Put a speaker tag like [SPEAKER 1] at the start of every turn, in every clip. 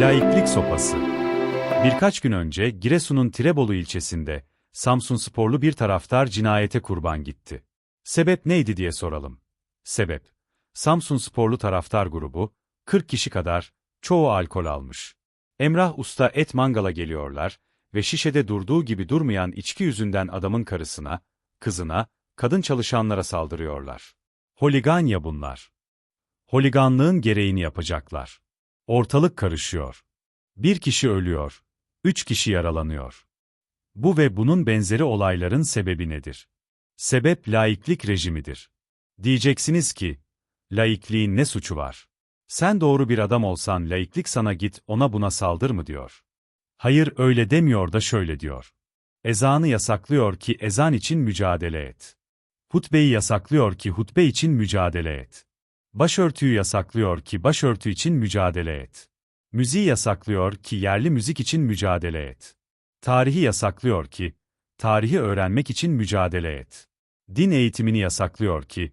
[SPEAKER 1] Laiklik sopası. Birkaç gün önce Giresun'un Tirebolu ilçesinde Samsun sporlu bir taraftar cinayete kurban gitti. Sebep neydi diye soralım. Sebep, Samsun sporlu taraftar grubu, 40 kişi kadar, çoğu alkol almış. Emrah Usta et mangala geliyorlar ve şişede durduğu gibi durmayan içki yüzünden adamın karısına, kızına, kadın çalışanlara saldırıyorlar. Holigan ya bunlar. Holiganlığın gereğini yapacaklar. Ortalık karışıyor. Bir kişi ölüyor. Üç kişi yaralanıyor. Bu ve bunun benzeri olayların sebebi nedir? Sebep laiklik rejimidir. Diyeceksiniz ki, laikliğin ne suçu var? Sen doğru bir adam olsan laiklik sana git ona buna saldır mı diyor. Hayır öyle demiyor da şöyle diyor. Ezanı yasaklıyor ki ezan için mücadele et. Hutbeyi yasaklıyor ki hutbe için mücadele et. Başörtüyü yasaklıyor ki başörtü için mücadele et. Müziği yasaklıyor ki yerli müzik için mücadele et. Tarihi yasaklıyor ki, tarihi öğrenmek için mücadele et. Din eğitimini yasaklıyor ki,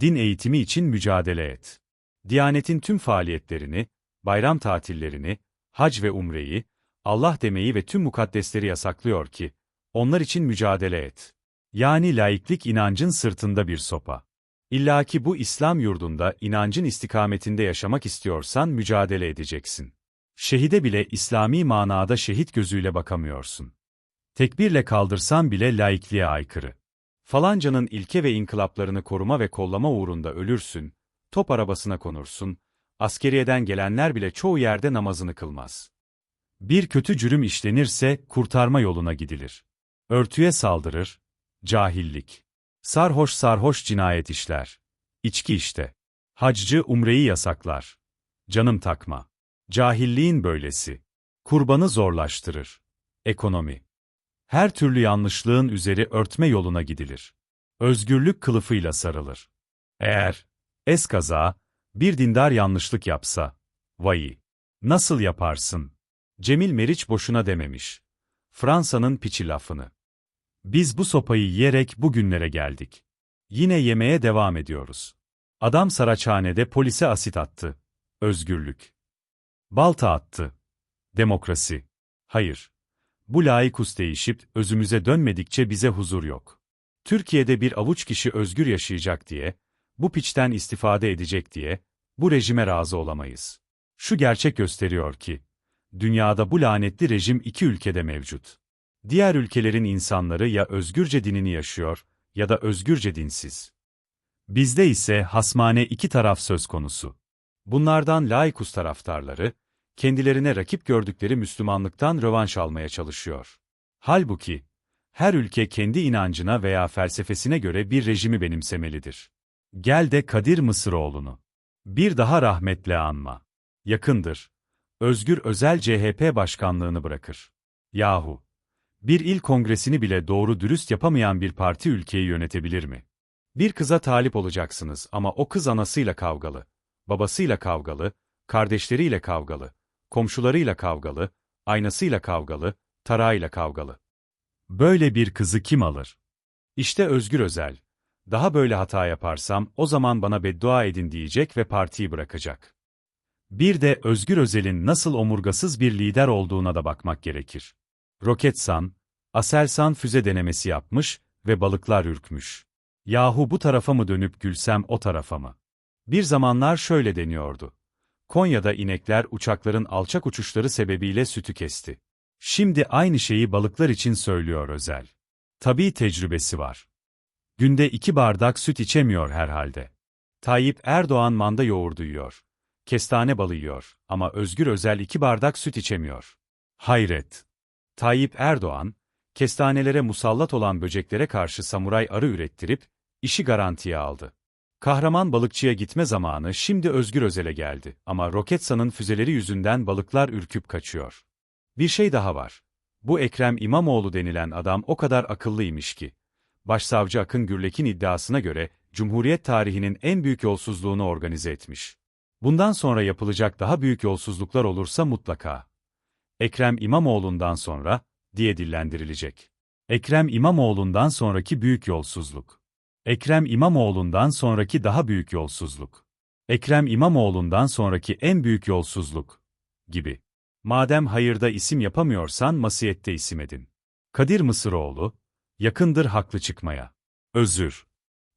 [SPEAKER 1] din eğitimi için mücadele et. Diyanetin tüm faaliyetlerini, bayram tatillerini, hac ve umreyi, Allah demeyi ve tüm mukaddesleri yasaklıyor ki, onlar için mücadele et. Yani laiklik inancın sırtında bir sopa. İlla ki bu İslam yurdunda inancın istikametinde yaşamak istiyorsan mücadele edeceksin. Şehide bile İslami manada şehit gözüyle bakamıyorsun. Tekbirle kaldırsan bile laikliğe aykırı. Falancanın ilke ve inkılaplarını koruma ve kollama uğrunda ölürsün, top arabasına konursun, askeriyeden gelenler bile çoğu yerde namazını kılmaz. Bir kötü cürüm işlenirse kurtarma yoluna gidilir. Örtüye saldırır, cahillik. Sarhoş sarhoş cinayet işler. İçki işte. Haccı umreyi yasaklar. Canım takma. Cahilliğin böylesi. Kurbanı zorlaştırır. Ekonomi. Her türlü yanlışlığın üzeri örtme yoluna gidilir. Özgürlük kılıfıyla sarılır. Eğer, eskaza, bir dindar yanlışlık yapsa, vay, nasıl yaparsın? Cemil Meriç boşuna dememiş. Fransa'nın piçi lafını. Biz bu sopayı yiyerek bugünlere geldik. Yine yemeye devam ediyoruz. Adam Saraçhane'de polise asit attı. Özgürlük. Balta attı. Demokrasi. Hayır. Bu laikus değişip özümüze dönmedikçe bize huzur yok. Türkiye'de bir avuç kişi özgür yaşayacak diye, bu piçten istifade edecek diye, bu rejime razı olamayız. Şu gerçek gösteriyor ki, dünyada bu lanetli rejim iki ülkede mevcut. Diğer ülkelerin insanları ya özgürce dinini yaşıyor ya da özgürce dinsiz. Bizde ise hasmane iki taraf söz konusu. Bunlardan laikus taraftarları, kendilerine rakip gördükleri Müslümanlıktan rövanş almaya çalışıyor. Halbuki, her ülke kendi inancına veya felsefesine göre bir rejimi benimsemelidir. Gel de Kadir Mısıroğlu'nu. Bir daha rahmetle anma. Yakındır. Özgür Özel CHP başkanlığını bırakır. Yahu. Bir il kongresini bile doğru dürüst yapamayan bir parti ülkeyi yönetebilir mi? Bir kıza talip olacaksınız ama o kız anasıyla kavgalı, babasıyla kavgalı, kardeşleriyle kavgalı, komşularıyla kavgalı, aynasıyla kavgalı, tarağıyla kavgalı. Böyle bir kızı kim alır? İşte Özgür Özel. Daha böyle hata yaparsam o zaman bana beddua edin diyecek ve partiyi bırakacak. Bir de Özgür Özel'in nasıl omurgasız bir lider olduğuna da bakmak gerekir. Roketsan, Aselsan füze denemesi yapmış ve balıklar ürkmüş. Yahu bu tarafa mı dönüp gülsem o tarafa mı? Bir zamanlar şöyle deniyordu. Konya'da inekler uçakların alçak uçuşları sebebiyle sütü kesti. Şimdi aynı şeyi balıklar için söylüyor Özel. Tabii tecrübesi var. Günde iki bardak süt içemiyor herhalde. Tayyip Erdoğan manda yoğurdu yiyor. Kestane balı yiyor ama Özgür Özel iki bardak süt içemiyor. Hayret. Tayyip Erdoğan, kestanelere musallat olan böceklere karşı samuray arı ürettirip, işi garantiye aldı. Kahraman balıkçıya gitme zamanı şimdi Özgür Özel'e geldi ama Roketsan'ın füzeleri yüzünden balıklar ürküp kaçıyor. Bir şey daha var. Bu Ekrem İmamoğlu denilen adam o kadar akıllıymış ki. Başsavcı Akın Gürlek'in iddiasına göre, Cumhuriyet tarihinin en büyük yolsuzluğunu organize etmiş. Bundan sonra yapılacak daha büyük yolsuzluklar olursa mutlaka. Ekrem İmamoğlu'ndan sonra, diye dillendirilecek. Ekrem İmamoğlu'ndan sonraki büyük yolsuzluk. Ekrem İmamoğlu'ndan sonraki daha büyük yolsuzluk. Ekrem İmamoğlu'ndan sonraki en büyük yolsuzluk gibi. Madem hayırda isim yapamıyorsan masiyette isim edin. Kadir Mısıroğlu, yakındır haklı çıkmaya. Özür.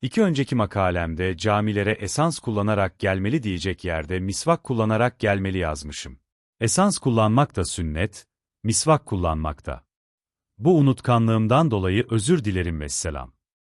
[SPEAKER 1] İki önceki makalemde camilere esans kullanarak gelmeli diyecek yerde misvak kullanarak gelmeli yazmışım. Esans kullanmak da sünnet, misvak kullanmak da. Bu unutkanlığımdan dolayı özür dilerim vesselam.